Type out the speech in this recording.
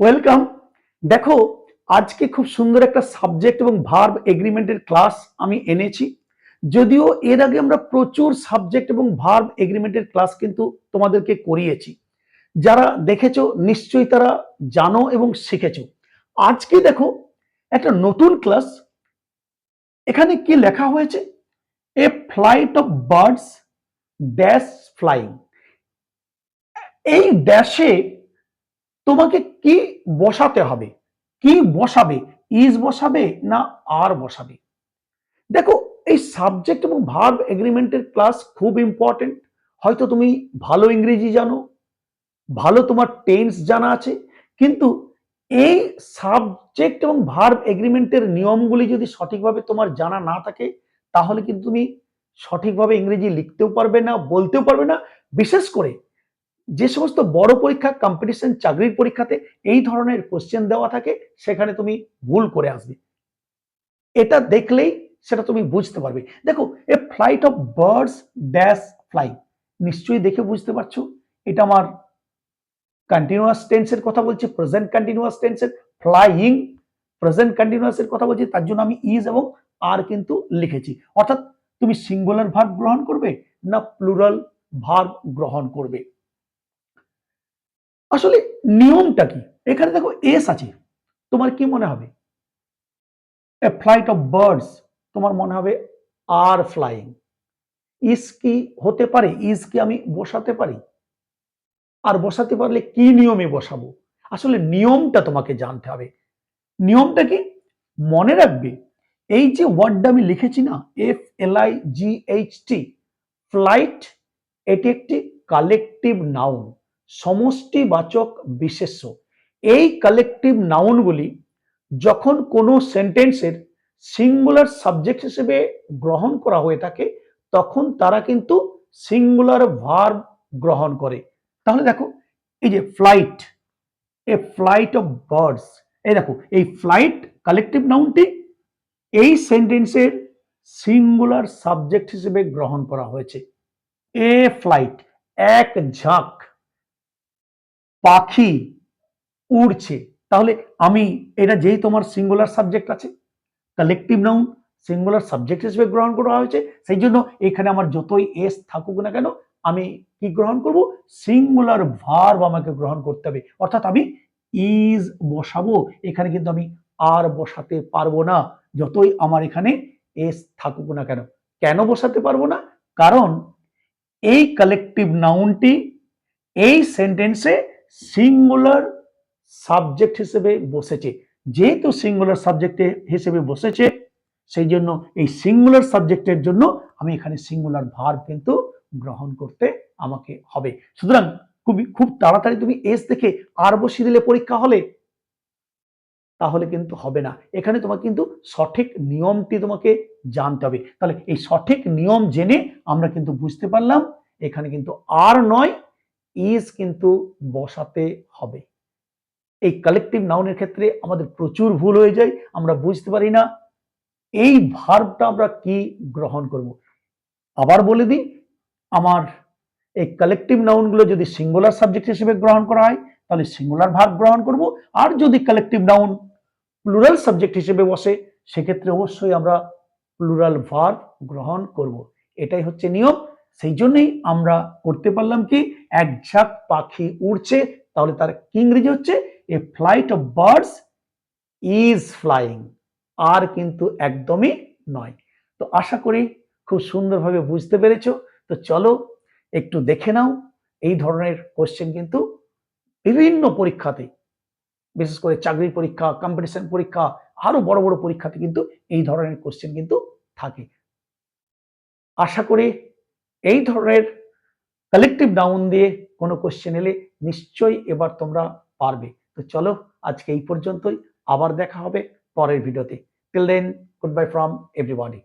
Welcome দেখো, আজকে খুব সুন্দর একটা সাবজেক্ট এবং ভার্ব এগ্রিমেন্টের ক্লাস আমি এনেছি। যদিও এর আগে আমরা প্রচুর সাবজেক্ট এবং ভার্ব এগ্রিমেন্টের ক্লাস কিন্তু তোমাদেরকে করিয়েছি। যারা দেখেছ, নিশ্চয়ই তারা জানো এবং শিখেছো। আজকে দেখো, একটা নতুন ক্লাস এখানে কি লেখা হয়েছে? A flight of birds dash flying এই ড্যাশে তোমাকে কি বসাতে হবে? কি বসাবে? ইজ বসাবে না আর বসাবে? দেখো, এই সাবজেক্ট এবং ভার্ব এগ্রিমেন্টের ক্লাস খুব ইম্পর্টেন্ট হয়তো তুমি ভালো ইংরেজি জানো, ভালো তোমার টেন্স জানা আছে, কিন্তু এই সাবজেক্ট এবং ভার্ব এগ্রিমেন্টের নিয়মগুলি যদি সঠিকভাবে তোমার জানা না থাকে, তাহলে কিন্তু তুমি সঠিকভাবে ইংরেজি লিখতেও পারবে না, বলতেও পারবে না। বিশেষ করে যে সমস্ত বড় পরীক্ষা কম্পিটিশন চাকরির পরীক্ষাতে এই ধরনের কোশ্চেন দেওয়া থাকে, সেখানে তুমি ভুল করে আসবে। এটা দেখলেই সেটা তুমি বুঝতে পারবে। দেখো a flight of birds dash fly নিশ্চয়ই দেখে বুঝতে পারছ? এটা আমার কন্টিনিউয়াস টেন্সের কথা বলছি প্রেজেন্ট কন্টিনিউয়াস টেন্সের ফ্লাইং প্রেজেন্ট কন্টিনিউয়াসের কথা বলছি, তার জন্য আমি ইজ এবং আর কিন্তু লিখেছি। অর্থাৎ তুমি সিঙ্গুলার ভার্ব গ্রহণ করবে না প্লুরাল ভার্ব গ্রহণ করবে? আসলে নিয়মটা কি? এখানে দেখো এস আছে। তোমার কি মনে হবে? এ ফ্লাইট অফ বার্ডস তোমার মনে হবে আর ফ্লাইং ইস কি হতে পারে? ইস কি আমি বসাতে পারি? আর বসাতে পারলে কি নিয়মে বসাবো? আসলে নিয়মটা তোমাকে জানতে হবে। নিয়মটা কি? মনে রাখবে, এই যে ওয়ার্ডটা আমি লিখেছি না F L I G H T flight এটি একটি কালেকটিভ নাউন সমষ্টিবাচক বিশেষ্য। এই কালেকটিভ নাউনগুলি যখন কোনো সেন্টেন্সের সিঙ্গুলার সাবজেক্ট হিসেবে গ্রহণ করা হয়ে থাকে, তখন তারা কিন্তু সিঙ্গুলার ভার্ব গ্রহণ করে। তাহলে দেখো, এই যে flight a flight of birds এই দেখো, এই ফ্লাইট কালেকটিভ নাউনটি এই সেন্টেন্সের সিঙ্গুলার সাবজেক্ট হিসেবে গ্রহণ করা হয়েছে। এ ফ্লাইট এক ঝাঁক। পাখি উড়ছে। তাহলে আমি, এটা যেই তোমার সিঙ্গুলার সাবজেক্ট আছে কালেকটিভ নাউন সিঙ্গুলার সাবজেক্ট হিসেবে গ্রহণ করা হয়েছে, সেই জন্য এখানে আমার যতই এস থাকুক না কেন, আমি কি গ্রহণ করব? সিঙ্গুলার ভার্ব আমাকে গ্রহণ করতে হবে। অর্থাৎ আমি ইজ বসাবো। এখানে কিন্তু আমি আর বসাতে পারব না, যতই আমার এখানে এস থাকুক না কেন। কেন বসাতে পারব না? কারণ এই কালেকটিভ নাউনটি এই সেন্টেন্সে সিঙ্গুলার সাবজেক্ট হিসেবে বসেছে। যেহেতু সিঙ্গুলার সাবজেক্ট হিসেবে বসেছে, সেই জন্য এই সিঙ্গুলার সাবজেক্টের জন্য আমি এখানে সিঙ্গুলার ভার কিন্তু গ্রহণ করতে আমাকে হবে। সুতরাং খুবই, খুব তাড়াতাড়ি তুমি এস দেখে আর বসিয়ে দিলে পরীক্ষা হলে, তাহলে কিন্তু হবে না। এখানে তোমাকে কিন্তু সঠিক নিয়মটি তোমাকে জানতে হবে। তাহলে এই সঠিক নিয়ম জেনে আমরা কিন্তু বুঝতে পারলাম, এখানে কিন্তু আর নয় ইজ কিন্তু বসাতে হবে। এই কালেকটিভ নাউনের ক্ষেত্রে আমাদের প্রচুর ভুল হয়ে যায়, আমরা বুঝতে পারি না। এই ভার্বটা আমরা কি গ্রহণ করব? আবার বলে দিই, আমার এই কালেকটিভ নাউনগুলো যদি সিঙ্গুলার সাবজেক্ট হিসেবে গ্রহণ করা হয়, তাহলে সিঙ্গুলার ভার্ব গ্রহণ করব। আর যদি কালেকটিভ নাউন প্লুরাল সাবজেক্ট হিসেবে বসে, সেক্ষেত্রে অবশ্যই আমরা প্লুরাল ভার্ব গ্রহণ করব। এটাই হচ্ছে নিয়ম। সেই জন্যই আমরা করতে পারলাম কি, এক ঝাঁক পাখি উড়ছে, তাহলে তার কি ইংরেজি হচ্ছে? A flight of birds is flying আর কিন্তু একদমই নয়। তো আশা করি খুব সুন্দরভাবে বুঝতে পেরেছ। তো চলো একটু দেখে নাও, এই ধরনের কোশ্চেন কিন্তু বিভিন্ন পরীক্ষাতে, বিশেষ করে চাকরির পরীক্ষা কম্পিটিশন পরীক্ষা, আরও বড় বড় পরীক্ষাতে কিন্তু এই ধরনের কোশ্চেন কিন্তু থাকে। আশা করি এই ধরনের কালেকটিভ ডাউন দিয়ে কোনো কোশ্চেন এলে নিশ্চয়ই এবার তোমরা পারবে। তো চলো আজকে এই পর্যন্তই, আবার দেখা হবে পরের ভিডিওতে till then good bye from everybody